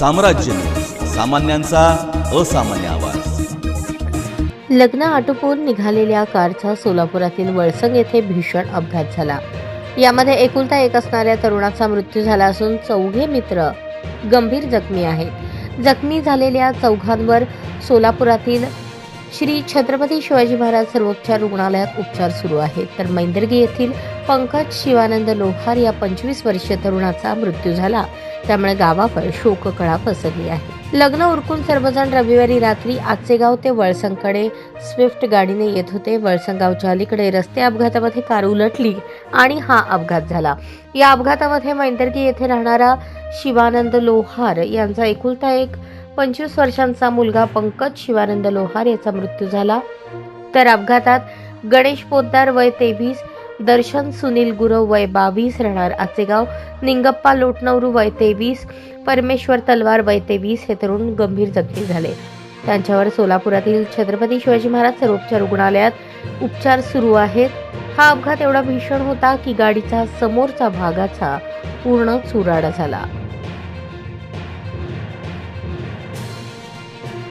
साम्राज्य. सामान्यांचा असामान्य आवाज. लग्न आटोपून निघालेल्या कारचा सोलापुरातील वळसंग येथे भीषण अपघात झाला. यामध्ये एकुलता एक असणाऱ्या तरुणाचा मृत्यू झाला असून चौघे मित्र गंभीर जखमी आहेत. जखमी झालेल्या चौघांवर सोलापुरातील श्री छत्रपती शिवाजी महाराज सर्वोपचार रुग्णालयात उपचार सुरू आहेत. तर मैंदर्गी येथील पंकज शिवानंद लोहार या पंचवीस वर्षीय तरुणाचा मृत्यू झाला. त्यामुळे गावावर शोककळा पसरली आहे. लग्न उरकून सर्वजण रविवारी रात्री आचेगाव ते वळसंगकडे स्विफ्ट गाडीने येत होते. वळसंगावच्या अलीकडे रस्ते अपघातामध्ये कार उलटली आणि हा अपघात झाला. या अपघातामध्ये मैंदर्गी येथे राहणारा शिवानंद लोहार यांचा एकुलता एक पंचवीस वर्षांचा मुलगा पंकज शिवानंद लोहार याचा मृत्यू झाला. तर अपघातात गणेश पोद्दार वय तेवीस दर्शन सुनील गुरव वय बावीस राहणार आचेगाव. निंगप्पा लोटनवरू वय तेवीस परमेश्वर तलवार वय तेवीस हे तरुण गंभीर जखमी झाले. त्यांच्यावर सोलापुरातील छत्रपती शिवाजी महाराज सर्वोपचार रुग्णालयात उपचार सुरू आहेत. हा अपघात एवढा भीषण होता की गाडीचा समोरचा भागाचा पूर्ण चुराडा झाला.